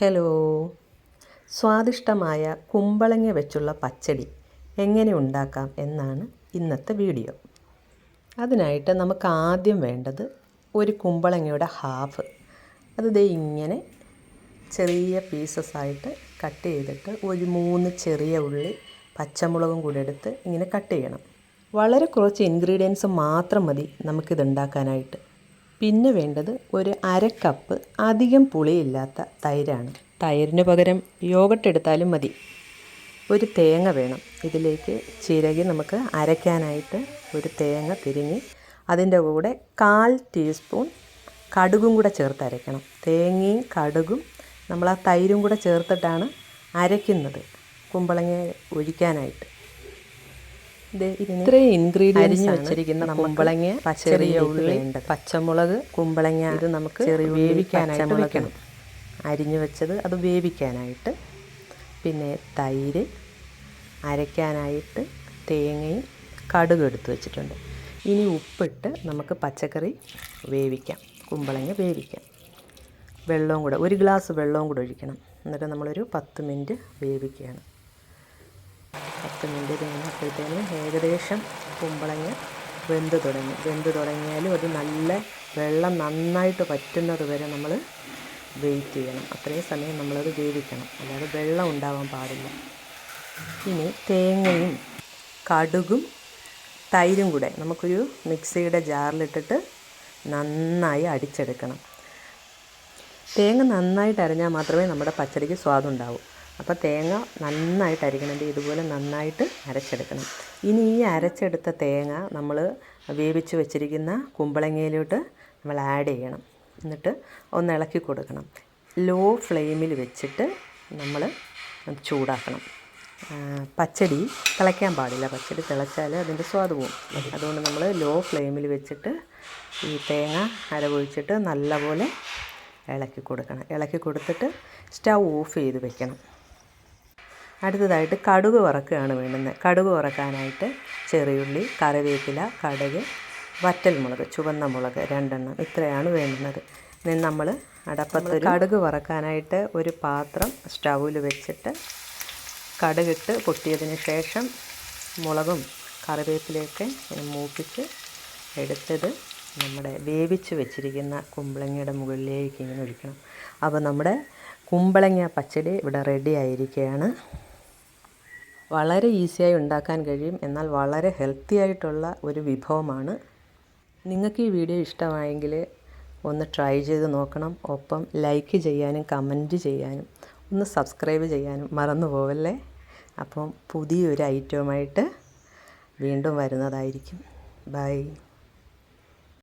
Hello. സ്വാദിഷ്ടമായ കുമ്പളങ്ങ വെച്ചുള്ള പച്ചടി എങ്ങനെ ഉണ്ടാക്കാം എന്നാണ് ഇന്നത്തെ വീഡിയോ. അതിനായിട്ട് നമുക്ക് ആദ്യം വേണ്ടത് ഒരു കുമ്പളങ്ങയുടെ ഹാഫ്. അത് ദേ ഇങ്ങനെ ചെറിയ പീസസ് ആയിട്ട് കട്ട് ചെയ്തിട്ട് ഒരു മൂന്ന് ചെറിയ ഉള്ളി പച്ചമുളകും കൂടി എടുത്ത് ഇങ്ങനെ കട്ട് ചെയ്യണം. വളരെ കുറച്ച് ഇൻഗ്രീഡിയൻസ് മാത്രം മതി നമുക്കിത് ഉണ്ടാക്കാനായിട്ട്. പിന്നെ വേണ്ടത് ഒരു അര കപ്പ് അധികം പുളിയില്ലാത്ത തൈരാണ്. തൈരിന് പകരം യോഗട്ട് എടുത്താലും മതി. ഒരു തേങ്ങ വേണം. ഇതിലേക്ക് ചിരകി നമുക്ക് അരയ്ക്കാനായിട്ട് ഒരു തേങ്ങ തിരിഞ്ഞ് അതിന്റെ കൂടെ കാൽ ടീസ്പൂൺ കടുകും കൂടെ ചേർത്ത് അരയ്ക്കണം. തേങ്ങയും കടുകും നമ്മൾ ആ തൈരും കൂടെ ചേർത്തിട്ടാണ് അരയ്ക്കുന്നത്. കുമ്പളങ്ങ ഒഴിക്കാനായിട്ട്. ഇത്രയും ഇൻഗ്രീഡിയൻസ് വെച്ചിരിക്കുന്ന കുമ്പളങ്ങ ചെറിയ ഉള്ളി പച്ചമുളക് കുമ്പളങ്ങ ഇത് നമുക്ക് ചെറിയ വേവിക്കാനായിട്ട് വെക്കണം. അരിഞ്ഞു വെച്ചത് അത് വേവിക്കാനായിട്ട് പിന്നെ തൈര് അരയ്ക്കാനായിട്ട് തേങ്ങയും കടുക് എടുത്ത് വെച്ചിട്ടുണ്ട്. ഇനി ഉപ്പിട്ട് നമുക്ക് പച്ചക്കറി വേവിക്കാം കുമ്പളങ്ങ വേവിക്കാം. വെള്ളവും കൂടെ ഒരു ഗ്ലാസ് വെള്ളവും കൂടെ ഒഴിക്കണം. എന്നിട്ട് നമ്മളൊരു പത്ത് മിനിറ്റ് വേവിക്കുകയാണ്. പത്ത് മിനിറ്റ് കഴിഞ്ഞപ്പോഴത്തേന് ഏകദേശം കുമ്പളങ്ങ വെന്ത് തുടങ്ങി. വെന്ത് തുടങ്ങിയാലും അത് നല്ല വെള്ളം നന്നായിട്ട് പറ്റുന്നത് വരെ നമ്മൾ വെയിറ്റ് ചെയ്യണം. അത്രയും സമയം നമ്മളത് വേവിക്കണം. അല്ലാതെ വെള്ളം ഉണ്ടാവാൻ പാടില്ല. ഇനി തേങ്ങയും കടുകും തൈരും കൂടെ നമുക്കൊരു മിക്സിയുടെ ജാറിലിട്ടിട്ട് നന്നായി അടിച്ചെടുക്കണം. തേങ്ങ നന്നായിട്ട് അരഞ്ഞാൽ മാത്രമേ നമ്മുടെ പച്ചടിക്ക് സ്വാദുണ്ടാവൂ. അപ്പോൾ തേങ്ങ നന്നായിട്ട് അരിക്കണം ഇതുപോലെ നന്നായിട്ട് അരച്ചെടുക്കണം. ഇനി ഈ അരച്ചെടുത്ത തേങ്ങ നമ്മൾ വേവിച്ച് വെച്ചിരിക്കുന്ന കുമ്പളങ്ങയിലോട്ട് നമ്മൾ ആഡ് ചെയ്യണം. എന്നിട്ട് ഒന്ന് ഇളക്കി കൊടുക്കണം. ലോ ഫ്ലെയിമിൽ വെച്ചിട്ട് നമ്മൾ ചൂടാക്കണം. പച്ചടി തിളയ്ക്കാൻ പാടില്ല. പച്ചടി തിളച്ചാൽ അതിന്റെ സ്വാദ് പോകും അതുകൊണ്ട് നമ്മൾ ലോ ഫ്ലെയിമിൽ വെച്ചിട്ട് ഈ തേങ്ങ അരവൊഴിച്ചിട്ട് നല്ലപോലെ ഇളക്കി കൊടുക്കണം. ഇളക്കി കൊടുത്തിട്ട് സ്റ്റൗ ഓഫ് ചെയ്ത് വെക്കണം. അടുത്തതായിട്ട് കടുക് വറക്കുകയാണ് വേണ്ടുന്നത്. കടുക് വറക്കാനായിട്ട് ചെറിയുള്ളി കറിവേപ്പില കടുക് വറ്റൽമുളക് ചുവന്ന മുളക് രണ്ടെണ്ണം ഇത്രയാണ് വേണ്ടുന്നത്. ഇനി നമ്മൾ അടപ്പത്ത് കടുക് വറക്കാനായിട്ട് ഒരു പാത്രം സ്റ്റൗവിൽ വെച്ചിട്ട് കടുകിട്ട് പൊട്ടിയതിന് ശേഷം മുളകും കറിവേപ്പിലയൊക്കെ മൂപ്പിച്ച് എടുത്തത് നമ്മുടെ വേവിച്ച് വെച്ചിരിക്കുന്ന കുമ്പളങ്ങയുടെ മുകളിലേക്ക് ഇങ്ങനെ ഒഴിക്കണം. അപ്പോൾ നമ്മുടെ കുമ്പളങ്ങ പച്ചടി ഇവിടെ റെഡി ആയിരിക്കുകയാണ്. വളരെ ഈസിയായി ഉണ്ടാക്കാൻ കഴിയും. എന്നാൽ വളരെ ഹെൽത്തി ആയിട്ടുള്ള ഒരു വിഭവമാണ്. നിങ്ങൾക്ക് ഈ വീഡിയോ ഇഷ്ടമായെങ്കിൽ ഒന്ന് ട്രൈ ചെയ്ത് നോക്കണം. ഒപ്പം ലൈക്ക് ചെയ്യാനും കമന്റ് ചെയ്യാനും ഒന്ന് സബ്സ്ക്രൈബ് ചെയ്യാനും മറന്നു പോവല്ലേ? അപ്പം പുതിയൊരു ഐറ്റവുമായിട്ട് വീണ്ടും വരുന്നതായിരിക്കും. ബൈ.